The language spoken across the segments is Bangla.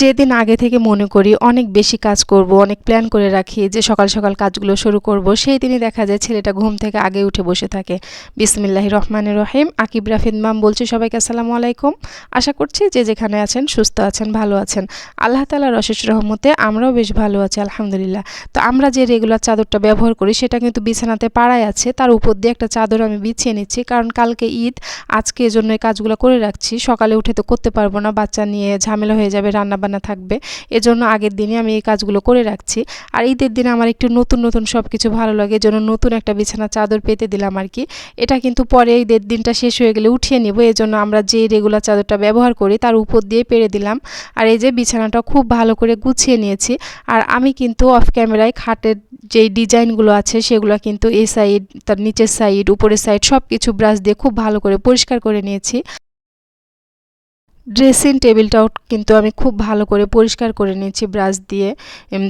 যেদিন আগে থেকে মনে করি অনেক বেশি কাজ করব, অনেক প্ল্যান করে রাখি, যে সকাল সকাল কাজগুলো শুরু করব, সেই দিনই দেখা যায় ছেলেটা ঘুম থেকে আগে উঠে বসে থাকে। বিসমিল্লাহ রহমানের রহিম। আকিব রাফিদ মাম বলছি, সবাইকে আসসালামু আলাইকুম। আশা করছি যে যেখানে আছেন সুস্থ আছেন, ভালো আছেন। আল্লাহ তালার অশেষ রহমতে আমরাও বেশ ভালো আছি, আলহামদুলিল্লাহ। তো আমরা যে রেগুলার চাদরটা ব্যবহার করি, সেটা কিন্তু বিছানাতে পাড়ায় আছে। তার উপর দিয়ে একটা চাদর আমি বিছিয়ে নিচ্ছি, কারণ কালকে ঈদ, আজকে এজন্য কাজগুলো করে রাখছি। সকালে উঠে তো করতে পারব না, বাচ্চা নিয়ে ঝামেলা হয়ে যাবে রান্না বান্না থাকবে। এজন্য আগের দিনে আমি এই কাজগুলো করে রাখছি। আর ঈদের দিনে আমার একটু নতুন নতুন সব কিছু ভালো লাগে, এজন্য নতুন একটা বিছানা চাদর পেতে দিলাম আর কি। এটা কিন্তু পরে ঈদের দিনটা শেষ হয়ে গেলে উঠিয়ে নেব, এজন্য আমরা যে রেগুলার চাদরটা ব্যবহার করি তার উপর দিয়ে পেরে দিলাম। আর এই যে বিছানাটা খুব ভালো করে গুছিয়ে নিয়েছি। আর আমি কিন্তু অফ ক্যামেরায় খাটের যেই ডিজাইনগুলো আছে সেগুলো কিন্তু এই সাইড তার নিচের সাইড উপরের সাইড সব কিছু ব্রাশ দিয়ে খুব ভালো করে পরিষ্কার করে নিয়েছি। ড্রেসিং টেবিলটাও কিন্তু আমি খুব ভালো করে পরিষ্কার করে নিয়েছি ব্রাশ দিয়ে।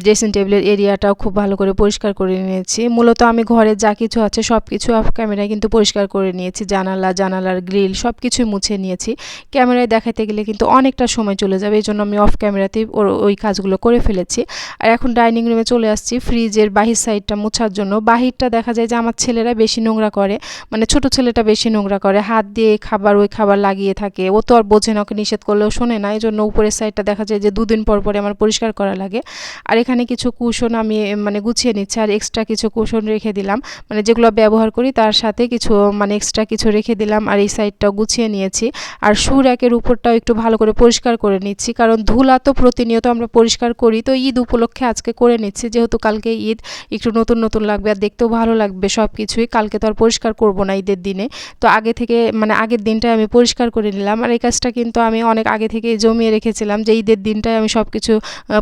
ড্রেসিং টেবিলের এরিয়াটাও খুব ভালো করে পরিষ্কার করে নিয়েছি। মূলত আমি ঘরে যা কিছু আছে সব কিছু অফ ক্যামেরায় কিন্তু পরিষ্কার করে নিয়েছি। জানালা, জানালার গ্রিল সব কিছুই মুছে নিয়েছি। ক্যামেরায় দেখাতে গেলে কিন্তু অনেকটা সময় চলে যাবে, এই জন্য আমি অফ ক্যামেরাতেই ওই কাজগুলো করে ফেলেছি। আর এখন ডাইনিং রুমে চলে আসছি। ফ্রিজের বাহির সাইডটা মোছার জন্য। বাহিরটা দেখা যায় যে আমার ছেলেরা বেশি নোংরা করে। মানে ছোট ছেলেটা বেশি নোংরা করে। হাত দিয়ে খাবার, ওই খাবার লাগিয়ে থাকে। ও তো আর বোঝে না নিষেধ করলেও শোনে না এই জন্য উপরের সাইডটা দেখা যায় যে দুদিন পর পরে আমার পরিষ্কার করা লাগে। আর এখানে কিছু কুশন আমি মানে গুছিয়ে নিচ্ছি, আর এক্সট্রা কিছু কুশন রেখে দিলাম। মানে যেগুলো ব্যবহার করি তার সাথে কিছু মানে এক্সট্রা কিছু রেখে দিলাম, আর এই সাইডটাও গুছিয়ে নিয়েছি। আর সুর একের উপরটাও একটু ভালো করে পরিষ্কার করে নিচ্ছি, কারণ ধুলা তো প্রতিনিয়ত আমরা পরিষ্কার করি, তো ঈদ উপলক্ষে আজকে করে নিচ্ছি, যেহেতু কালকে ঈদ, একটু নতুন নতুন লাগবে আর দেখতেও ভালো লাগবে সব কিছুই কালকে তো আর পরিষ্কার করব না ঈদের দিনে। তো আগে থেকে মানে আগের দিনটায় আমি পরিষ্কার করে নিলাম, আর এই কাজটা কিন্তু আমি অনেক আগে থেকে জমিয়ে রেখেছিলাম যে ঈদের দিনটায় আমি সব কিছু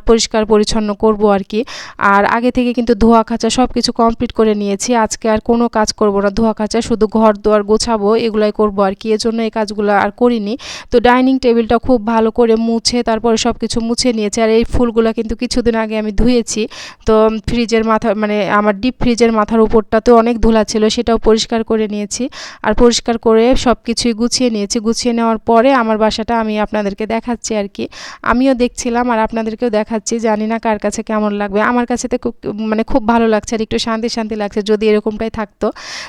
পরিষ্কার পরিচ্ছন্ন করব আর কি। আর আগে থেকে কিন্তু ধোয়া খাঁচা সব কিছু কমপ্লিট করে নিয়েছি। আজকে আর কোনো কাজ করব না। ধোয়া খাঁচা শুধু ঘর দোয়ার গোছাবো, এগুলাই করব আর কি। এজন্য এই কাজগুলো আর করিনি। তো ডাইনিং টেবিলটা খুব ভালো করে মুছে, তারপরে সব কিছু মুছে নিয়েছি। আর এই ফুলগুলো কিন্তু কিছুদিন আগে আমি ধুয়েছি। তো ফ্রিজের মাথা মানে আমার ডিপ ফ্রিজের মাথার উপরটাতেও অনেক ধুলা ছিল, সেটাও পরিষ্কার করে নিয়েছি। আর পরিষ্কার করে সব কিছুই গুছিয়ে নিয়েছি। গুছিয়ে নেওয়ার পরে আমার বাসাটা আমি আপনাদেরকে দেখাচ্ছি আর কি। আমিও দেখছিলাম আর আপনাদেরকেও দেখাচ্ছি, জানি না কার কাছে কেমন লাগবে। আমার কাছে তো মানে খুব ভালো লাগছে আর একটু শান্তি শান্তি লাগছে, যদি এরকমটাই থাকতো।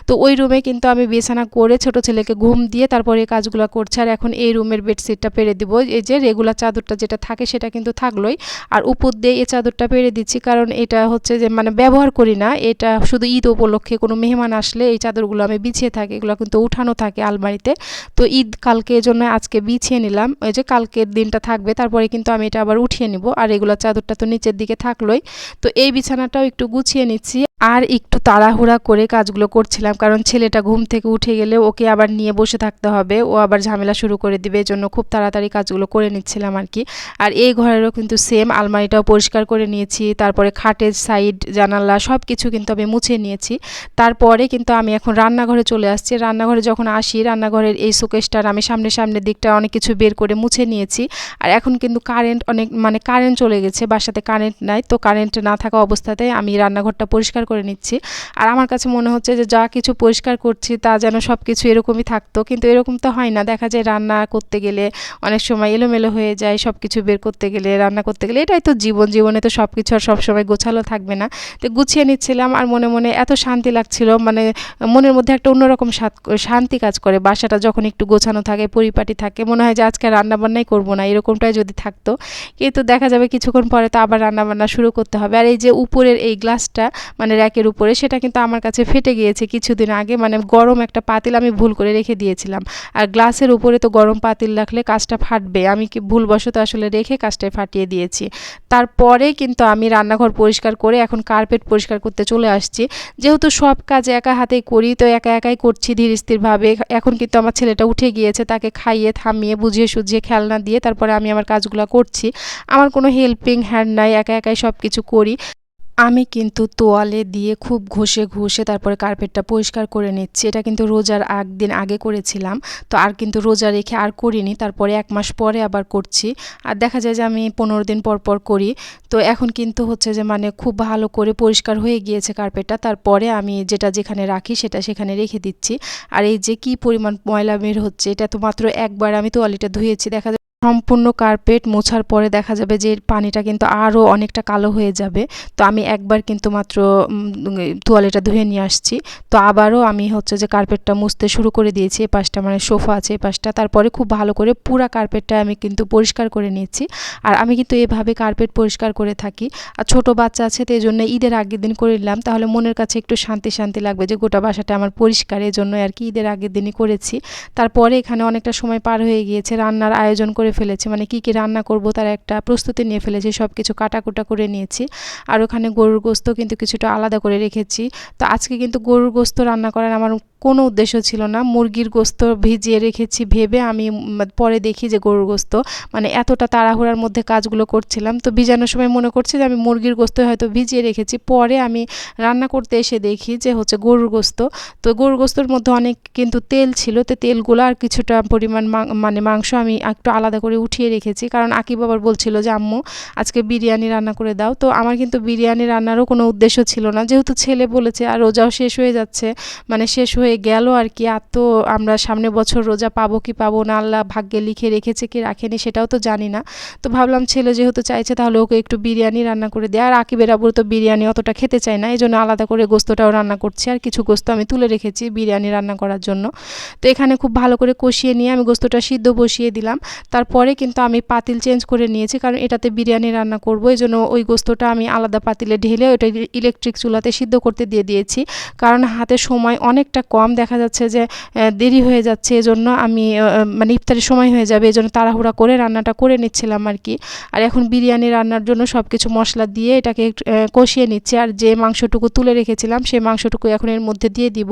তো ওই রুমে কিন্তু আমি বিছানা করে ছোট ছেলেকে ঘুম দিয়ে তারপরে এই কাজগুলো করছি আর এখন এই রুমের বেডশিটটা পেরে দিব। এই যে রেগুলার চাদরটা যেটা থাকে সেটা কিন্তু থাকলোই। আর উপর দিয়ে এই চাদরটা পেরে দিচ্ছি কারণ এটা হচ্ছে যে মানে ব্যবহার করি না। এটা শুধু ঈদ উপলক্ষে কোনো মেহমান আসলে এই চাদরগুলো আমি বিছিয়ে থাকি, এগুলো কিন্তু উঠানো থাকে আলমারিতে। তো ঈদ কালকে জন্য আজকে বিছিয়ে নিলাম। ওই যে কালকের দিনটা থাকবে, তারপরে কিন্তু আমি এটা আবার উঠিয়ে নিব। আর এগুলো চাদরটা তো নিচের দিকে থাকলোই। তো এই বিছানাটাও একটু গুছিয়ে নিচ্ছি। আর একটু তাড়াহুড়া করে কাজগুলো করছিলাম, কারণ ছেলেটা ঘুম থেকে উঠে গেলে ওকে আবার নিয়ে বসে থাকতে হবে। ও আবার ঝামেলা শুরু করে দিবে জন্য খুব তাড়াতাড়ি কাজগুলো করে নিচ্ছিলাম আর কি। আর এই ঘরেরও কিন্তু সেম আলমারিটাও পরিষ্কার করে নিয়েছি, তারপরে খাটের সাইড জানালা সব কিছু কিন্তু আমি মুছে নিয়েছি। তারপরে কিন্তু আমি এখন রান্নাঘরে চলে আসছি। রান্নাঘরে যখন আসি, রান্নাঘরের এই শোকেসটার আমি সামনে সামনের দিকটা অনেক কিছু বের করে মুছে নিয়েছি। আর এখন কিন্তু কারেন্ট অনেক মানে কারেন্ট চলে গেছে, বাসাতে কারেন্ট নাই। তো কারেন্ট না থাকা অবস্থাতে আমি রান্নাঘরটা পরিষ্কার করে নিচ্ছি। আর আমার কাছে মনে হচ্ছে যে যা কিছু পরিষ্কার করছি তা যেন সব কিছু এরকমই থাকতো। কিন্তু এরকম তো হয় না। দেখা যায় রান্না করতে গেলে অনেক সময় এলোমেলো হয়ে যায় সব কিছু বের করতে গেলে, রান্না করতে গেলে। এটাই তো জীবন। জীবনে তো সব কিছু আর সবসময় গোছালো থাকবে না। তো গুছিয়ে নিচ্ছিলাম আর মনে মনে এত শান্তি লাগছিল। মানে মনের মধ্যে একটা অন্যরকম শান্তি কাজ করে। বাসাটা যখন একটু গোছানো থাকে, পরিপাটি থাকে, মনে হয় যে আজকে রান্নাবান্নাই করব না। এরকমটাই যদি থাকতো। কিন্তু দেখা যাবে কিছুক্ষণ পরে তো আবার রান্নাবান্না শুরু করতে হবে। আর এই যে উপরের এই গ্লাসটা মানে র্যাকের উপরে, সেটা কিন্তু আমার কাছে ফেটে গিয়েছে কিছুদিন আগে। মানে গরম একটা পাতিল আমি ভুল করে রেখে দিয়েছিলাম। আর গ্লাসের উপরে তো গরম পাতিল রাখলে কাজটা ফাটবে। আমি কি ভুলবশত আসলে রেখে কাজটায় ফাটিয়ে দিয়েছি। তারপরে কিন্তু আমি রান্নাঘর পরিষ্কার করে এখন কার্পেট পরিষ্কার করতে চলে আসছি। যেহেতু সব কাজ একা হাতেই করি, তো একা একাই করছি ধীর স্থিরভাবে এখন কিন্তু আমার ছেলেটা উঠে গিয়েছে, তাকে খাইয়ে থামিয়ে বুঝিয়ে সুঝিয়ে খেলনা দিয়ে তারপরে আমি আমার কাজগুলো করছি। আমার কোনো হেল্পিং হ্যান্ড নাই, একা একাই সব কিছু করি। আমি কিন্তু তোয়ালে দিয়ে খুব ঘষে ঘষে তারপরে কার্পেটটা পরিষ্কার করে নিচ্ছি। এটা কিন্তু রোজার আগ দিন আগে করেছিলাম। তো আর কিন্তু রোজা রেখে আর করিনি। তারপরে এক মাস পরে আবার করছি। আর দেখা যায় যে আমি পনেরো দিন পর পর করি। তো এখন কিন্তু হচ্ছে যে মানে খুব ভালো করে পরিষ্কার হয়ে গিয়েছে কার্পেটটা। তারপরে আমি যেটা যেখানে রাখি সেটা সেখানে রেখে দিচ্ছি। আর এই যে কি পরিমাণ ময়লা বের হচ্ছে, এটা তো মাত্র একবার আমি তোয়ালিটা ধুয়েছি। দেখা সম্পূর্ণ কার্পেট মোছার পরে দেখা যাবে যে পানিটা কিন্তু আরও অনেকটা কালো হয়ে যাবে। তো আমি একবার কিন্তু মাত্র তোয়ালেটা ধুয়ে নিয়ে আসছি। তো আবারও আমি হচ্ছে যে কার্পেটটা মুছতে শুরু করে দিয়েছি এই পাশটা মানে সোফা আছে এই পাশটা। তারপরে খুব ভালো করে পুরা কার্পেটটা আমি কিন্তু পরিষ্কার করে নিয়েছি। আর আমি কিন্তু এভাবে কার্পেট পরিষ্কার করে থাকি। আর ছোট বাচ্চা আছে তো এই জন্য ঈদের আগের দিন করে নিলাম। তাহলে মনের কাছে একটু শান্তি শান্তি লাগবে যে গোটা বাসাটা আমার পরিষ্কার এই জন্য আর কি ঈদের আগের দিনই করেছি। তারপরে এখানে অনেকটা সময় পার হয়ে গিয়েছে, রান্নার আয়োজন করে ফেলেছি। মানে কি কি রান্না করব তার একটা প্রস্তুতি নিয়ে ফেলেছে। সব কিছু কাটাকুটা করে নিয়েছি। আর ওখানে গরুর গোস্ত কিন্তু কিছুটা আলাদা করে রেখেছি। তো আজকে কিন্তু গরুর গোস্ত রান্না করার আমার কোনো উদ্দেশ্য ছিল না। মুরগির গোস্ত ভিজিয়ে রেখেছি ভেবে আমি পরে দেখি যে গরুর গোস্ত। মানে এতটা তাড়াহুড়ার মধ্যে কাজগুলো করছিলাম। তো ভিজানোর সময় মনে করছি যে আমি মুরগির গোস্ত হয়তো ভিজিয়ে রেখেছি। পরে আমি রান্না করতে এসে দেখি যে হচ্ছে গরুর গোস্ত। তো গরুর গোস্তর মধ্যে অনেক কিন্তু তেল ছিল। তো তেলগুলো আর কিছুটা পরিমাণ মানে মাংস আমি একটু আলাদা করে উঠিয়ে রেখেছি। কারণ আকি বাবার বলছিল যে, আম্মু, আজকে বিরিয়ানি রান্না করে দাও। তো আমার কিন্তু বিরিয়ানি রান্নারও কোনো উদ্দেশ্য ছিল না। যেহেতু ছেলে বলেছে, আর রোজাও শেষ হয়ে যাচ্ছে। মানে শেষ হয়ে হয়ে গেল আর কি। আর তো আমরা সামনে বছর রোজা পাবো কি পাবো না, আল্লাহ ভাগ্যে লিখে রেখেছে কি রাখেনি সেটাও তো জানি না। তো ভাবলাম ছেলে যেহেতু চাইছে তাহলে ওকে একটু বিরিয়ানি রান্না করে দেয় আর আকিবের আবুর তো বিরিয়ানি অতটা খেতে চায় না এই জন্য আলাদা করে গোস্তটাও রান্না করছি। আর কিছু গোস্ত আমি তুলে রেখেছি বিরিয়ানি রান্না করার জন্য। তো এখানে খুব ভালো করে কষিয়ে নিয়ে আমি গোস্তটা সিদ্ধ বসিয়ে দিলাম। তারপরে কিন্তু আমি পাতিল চেঞ্জ করে নিয়েছি, কারণ এটাতে বিরিয়ানি রান্না করব এই জন্য ওই গোস্তটা আমি আলাদা পাতিলে ঢেলে ওটা ইলেকট্রিক চুলাতে সিদ্ধ করতে দিয়ে দিয়েছি। কারণ হাতে সময় অনেকটা কম। দেখা যাচ্ছে যে দেরি হয়ে যাচ্ছে, এজন্য আমি মানে ইফতারের সময় হয়ে যাবে, এজন্য তাড়াহুড়া করে রান্নাটা করে নিচ্ছিলাম আর কি। আর এখন বিরিয়ানি রান্নার জন্য সব কিছু মশলা দিয়ে এটাকে কষিয়ে নিচ্ছি। আর যে মাংসটুকু তুলে রেখেছিলাম সেই মাংসটুকু এখন এর মধ্যে দিয়ে দিব।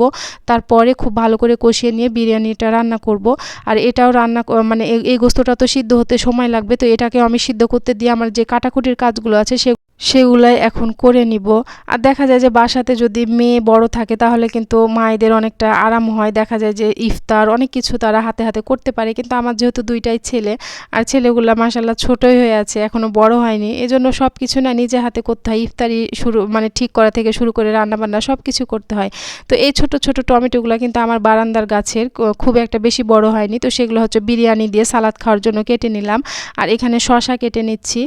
তারপরে খুব ভালো করে কষিয়ে নিয়ে বিরিয়ানিটা রান্না করব। আর এটাও রান্না মানে এই গোস্তটা তো সিদ্ধ হতে সময় লাগবে, তো এটাকে আমি সিদ্ধ করতে দিয়ে আমার যে কাটাকুটির কাজগুলো আছে, সে সেগুলাই এখন করে নিব। আর দেখা যায় যে বাসাতে যদি মেয়ে বড় থাকে, তাহলে কিন্তু মায়েদের অনেকটা আরাম হয়। দেখা যায় যে ইফতার, অনেক কিছু তারা হাতে হাতে করতে পারে। কিন্তু আমার যেহেতু দুইটাই ছেলে, আর ছেলেগুলো মাসাল্লাহ ছোটই হয়ে আছে এখনও বড় হয়নি। এজন্য সব কিছু না নিজে হাতে করতে হয়। ইফতারি শুরু মানে ঠিক করা থেকে শুরু করে রান্নাবান্না সব কিছু করতে হয়। তো এই ছোট ছোট টমেটোগুলো কিন্তু আমার বারান্দার গাছের খুব একটা বেশি বড় হয়নি। তো সেগুলো হচ্ছে বিরিয়ানি দিয়ে সালাদ খাওয়ার জন্য কেটে নিলাম। আর এখানে শশা কেটে নিচ্ছি।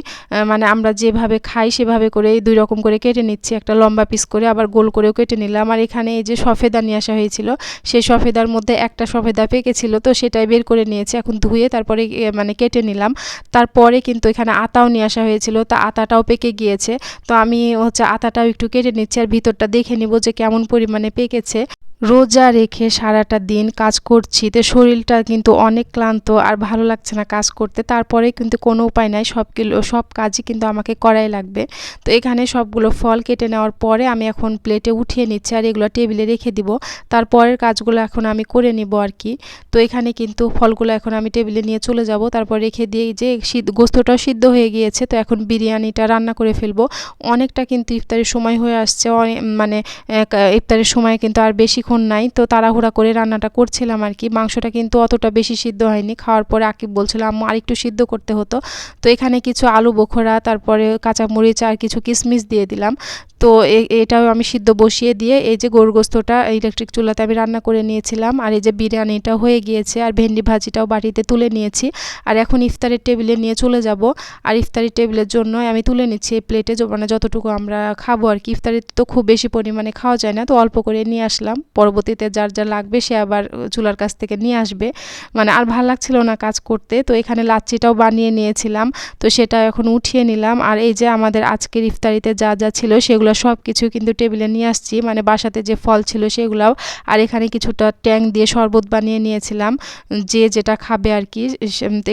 মানে আমরা যেভাবে খাই সেভাবে করে এই দুই রকম করে কেটে নিচ্ছি। একটা লম্বা পিস করে আবার গোল করেও কেটে নিলাম। আর এখানে এই যে সফেদা নিয়ে আসা হয়েছিল, সেই সফেদার মধ্যে একটা সফেদা পেকেছিল, তো সেটাই বের করে নিয়েছি। এখন ধুয়ে তারপরে মানে কেটে নিলাম। তারপরে কিন্তু এখানে আতাও নিয়ে আসা হয়েছিল, তা আতাটাও পেকে গিয়েছে। তো আমি হচ্ছে আতাটাও একটু কেটে নিচ্ছি আর ভিতরটা দেখে নিব যে কেমন পরিমাণে পেকেছে। রোজা রেখে সারাটা দিন কাজ করছি, তো শরীরটা কিন্তু অনেক ক্লান্ত আর ভালো লাগছে না কাজ করতে। তারপরে কিন্তু কোনো উপায় নাই, সব সব কাজই কিন্তু আমাকে করাই লাগবে। তো এখানে সবগুলো ফল কেটে নেওয়ার পরে আমি এখন প্লেটে উঠিয়ে নিচ্ছি আর এগুলো টেবিলে রেখে দিব। তারপরের কাজগুলো এখন আমি করে নিব আর কি। তো এখানে কিন্তু ফলগুলো এখন আমি টেবিলে নিয়ে চলে যাব। তারপর রেখে দিয়ে যে সিদ্ধ, গোস্তটাও সিদ্ধ হয়ে গিয়েছে, তো এখন বিরিয়ানিটা রান্না করে ফেলব। অনেকটা কিন্তু ইফতারের সময় হয়ে আসছে মানে ইফতারের সময় কিন্তু আর বেশিক্ষণ এখন নাই, তো তাড়াহুড়া করে রান্নাটা করছিলাম আর কি। মাংসটা কিন্তু অতটা বেশি সিদ্ধ হয়নি। খাওয়ার পরে আকিব বলছিল, আম্মু, আরেকটু সিদ্ধ করতে হতো। তো এখানে কিছু আলু বোখরা, তারপরে কাঁচামরিচ আর কিছু কিশমিশ দিয়ে দিলাম। তো এটাও আমি সিদ্ধ বসিয়ে দিয়ে এই যে গোস্তটা ইলেকট্রিক চুলাতে আমি রান্না করে নিয়েছিলাম। আর এই যে বিরিয়ানিটা হয়ে গিয়েছে, আর ভেন্ডি ভাজিটাও বাটিতে তুলে নিয়েছি। আর এখন ইফতারের টেবিলে নিয়ে চলে যাব। আর ইফতারি টেবিলের জন্য আমি তুলে নিচ্ছি এই প্লেটে মানে যতটুকু আমরা খাব আর কি। ইফতারিতে তো খুব বেশি পরিমাণে খাওয়া যায় না, তো অল্প করে নিয়ে আসলাম। পরবর্তীতে যার যা লাগবে সে আবার চুলার কাছ থেকে নিয়ে আসবে। মানে আর ভালো লাগছিল না কাজ করতে। তো এখানে লাচ্ছিটাও বানিয়ে নিয়েছিলাম। তো সেটা এখন উঠিয়ে নিলাম। আর এই যে আমাদের আজকের ইফতারিতে যা যা ছিল সেগুলো সব কিছু কিন্তু টেবিলে নিয়ে আসছি। মানে বাসাতে যে ফল ছিল সেগুলাও আর এখানে কিছুটা ট্যাং দিয়ে শরবত বানিয়ে নিয়েছিলাম। যে যেটা খাবে আর কি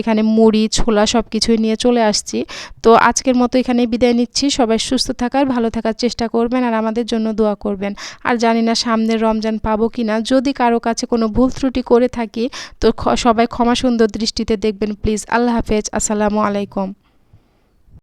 এখানে মুড়ি, ছোলা সব কিছুই নিয়ে চলে আসছি। তো আজকের মতো এখানে বিদায় নিচ্ছি। সবাই সুস্থ থাকার, ভালো থাকার চেষ্টা করবেন আর আমাদের জন্য দোয়া করবেন। আর জানি না সামনের রমজান পাবো কি না যদি কারও কাছে কোনো ভুল ত্রুটি করে থাকি, তো সবাই ক্ষমা সুন্দর দৃষ্টিতে দেখবেন। প্লিজ, আল্লাহ হাফেজ। আসসালামু আলাইকুম।